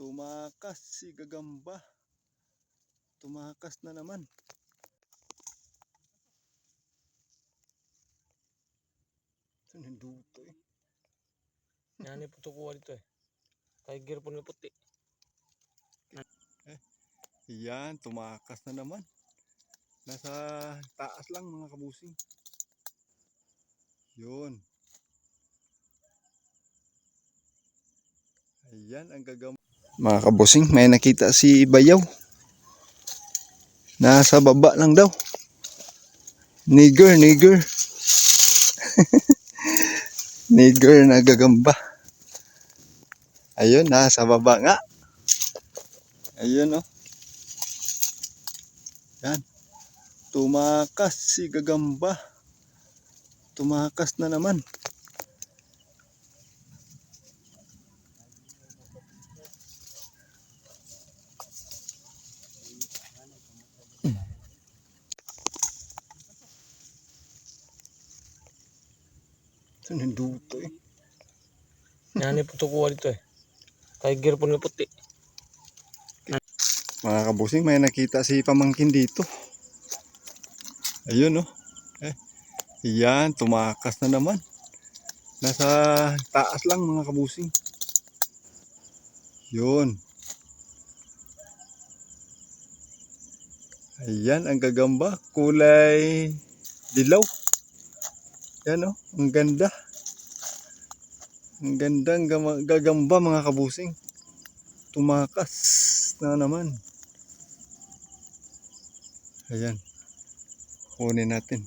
Tumakas si Gagamba. Tumakas na naman. Ito ninduto eh. Yan po ito kuha dito eh. Tiger po na puti. Yan, tumakas na naman. Nasa taas lang mga kabusing. Yun. Ayan, ang gagam. Mga kabusing, may nakita si Bayaw. Nasa baba lang daw. Nigger, nigger. nigger na gagamba. Ayun, nasa baba nga. Ayun, oh. Yan. Tumakas si Gagamba. Tumakas na naman. Ito ninduto eh. Yan po ito kuha dito eh. Tiger po na puti. Mga kabusing, may nakita si pamangkin dito. Ayun oh. Eh, yan, tumakas na naman. Nasa taas lang mga kabusing. Yun. Ayan, ang gagamba. Kulay dilaw. Yan oh, ang ganda. Ang ganda ang gama- gagamba mga kabusing. Tumakas na naman. Ayan. Kunin natin.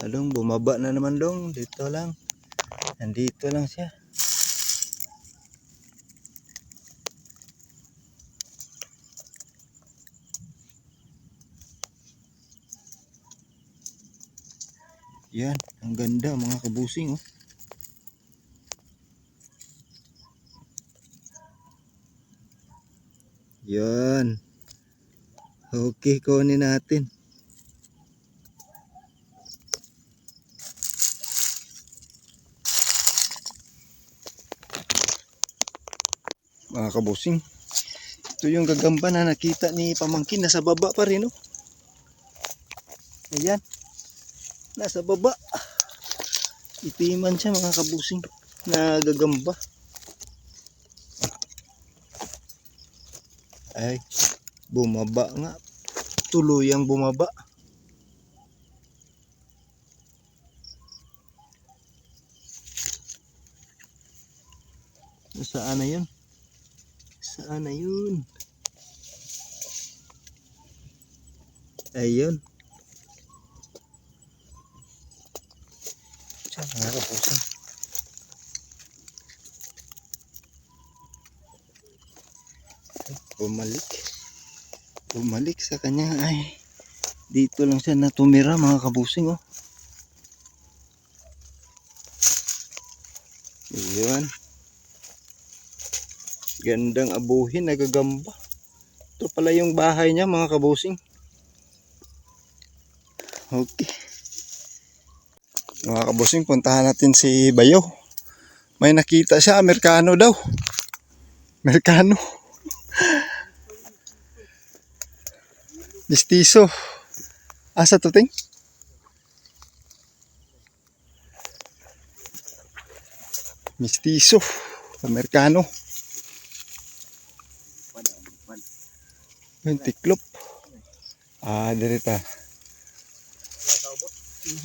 Talong, bumaba na naman dong. Dito lang. Nandito lang siya. Yan, ang ganda mga kabusing oh. Yan. Okay, kunin natin. Mga kabusing. Ito yung gagamba na nakita ni pamangkin. Nasa baba pa rin oh. Ayan. Nasa baba. Itiman siya mga kabusing. Na gagamba. Ay, bumaba nga. Tuluyang bumaba. Saan na yun? Saan na yun? Ayun. Diyan, mga kapuso. Ay, Bumalik. Bumalik sa kanya ay dito lang siya natumira mga kabusing oh. Iyon. Gandang abuhin, nagagamba. Ito pala yung bahay niya mga kabusing. Okay. Mga kabusing, puntahan natin si Bayo. May nakita siya, Amerikano daw. Amerikano. Mistiso. Asa to, ting? Mistiso. Amerikano. Yung tiklop. Ah, direta.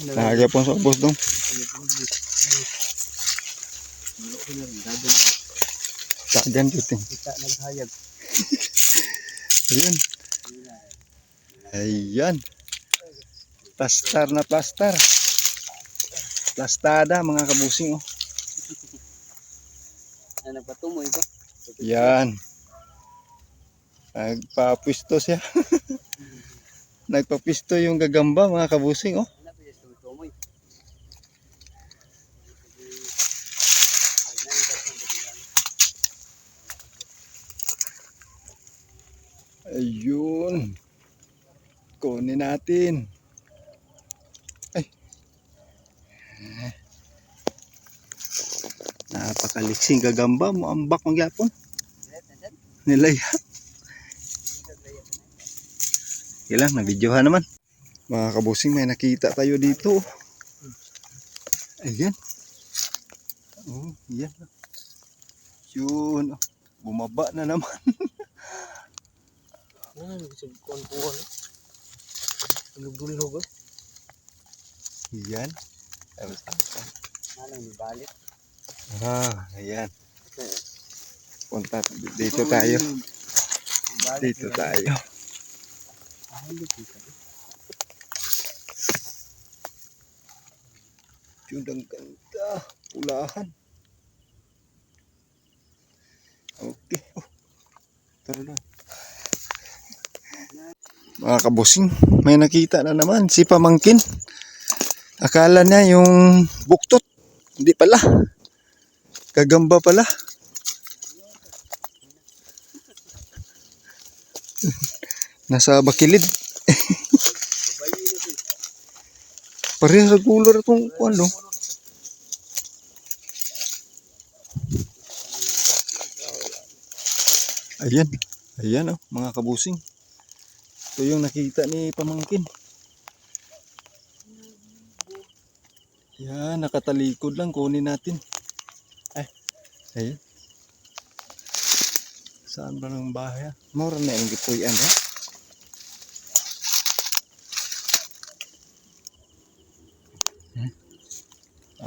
Nagaya po sa ubos dong. Tagan dito. Kita naghayag. Ayan. Ayan. Plastar na plastar. Plastada mga kabusing oh. Ano pa tumoy ba? Yan. Nagpapisto siya. Nagpapisto yung gagamba mga kabusing oh. Ano pa yung tumoy? Ayun. Kunin natin. Ay. Napakaliksing gagamba mo. Ambak magyapon. Nilayat. Ilang, nabidyohan naman. Mga kabusing, may nakita tayo dito. Ayan. Oh, yan. Yun. Bumaba na naman. Ano eh. Dulog-dulog eh. Yan. Tapos tapos. Ano yung balik? Ah, ayan. Punta dito tayo. Dito tayo. Yun ang ganda. Pulahan. Okay. Oh. Tara na. Mga kabusing, may nakita na naman si Pamangkin. Akala niya yung buktot. Hindi pala. Kagamba pala. Nasa bakilid. Parehas sa kulor itong ano. Ayan. Ayan oh, mga kabusing. Ito yung nakita ni Pamangkin. Yan, nakatalikod lang. Kunin natin. Ay, ayan. Saan ba ng bahay? ah? Mura na yung gipuyan, ha? Hmm?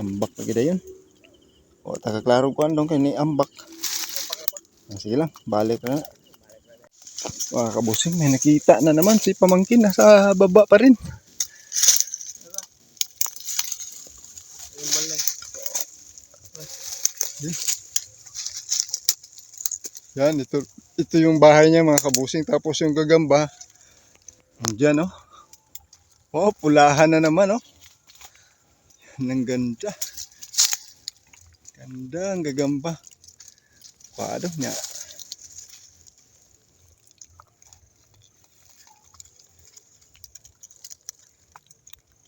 Ambak pa kita yun. O, takaklaro ko andong kay ni ambak. Ah, Sige lang, balik na. Mga kabusing, may nakita na naman si Pamangkin. Nasa baba pa rin. Yan, ito, ito yung bahay niya mga kabusing. Tapos yung gagamba, andyan oh. Oh, pulahan na naman oh. Yan ang ganda. Ganda ang gagamba. Paano niya?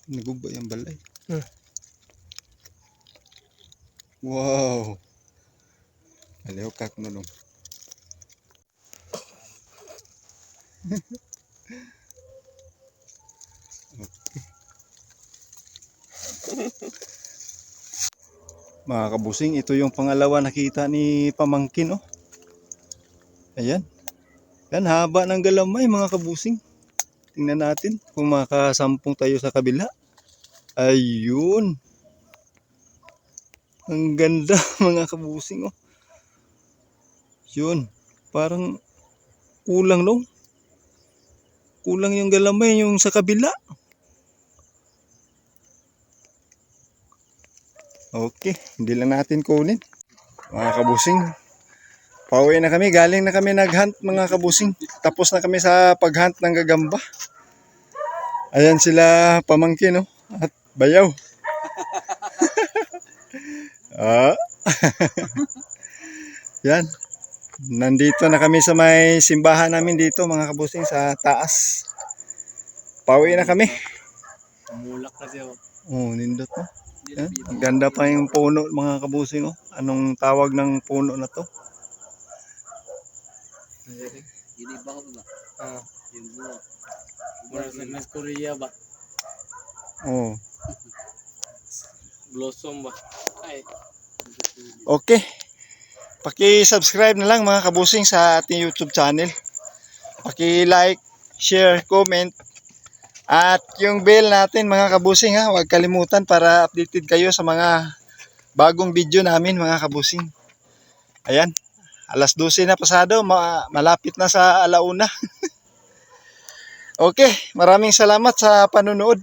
Nagugba yung balay. Hmm. Wow. Aliw kak mo nung. Mga kabusing, ito yung pangalawa nakita ni Pamangkin, oh. Ayan. Yan, haba ng galamay, mga kabusing. Tingnan natin kung makasampung tayo sa kabila. Ayun. Ang ganda, mga kabusing, oh. Yun. Parang kulang, no? Kulang yung galamay, yung sa kabila. Okay, hindi lang natin kunin. Mga kabusing, pauwi na kami. Galing na kami nag-hunt mga kabusing. Tapos na kami sa pag-hunt ng gagamba. Ayan sila pamangkin, no? At bayaw. ah. Yan. Nandito na kami sa may simbahan namin dito mga kabusing sa taas. Pauwi na kami. Mulak kasi ako. Oh, nindot no. Yan. Ang ganda pa yung puno mga kabusing oh. Anong tawag ng puno na to? Hindi ba ba? Ah, North Korea ba? Oh. Blossom ba? Ay. Okay. Paki-subscribe na lang mga kabusing sa ating YouTube channel. Paki-like, share, comment. At yung bell natin mga kabusing ha, huwag kalimutan para updated kayo sa mga bagong video namin mga kabusing. Ayan. Alas 12 na pasado, ma- malapit na sa alauna. okay, maraming salamat sa panonood.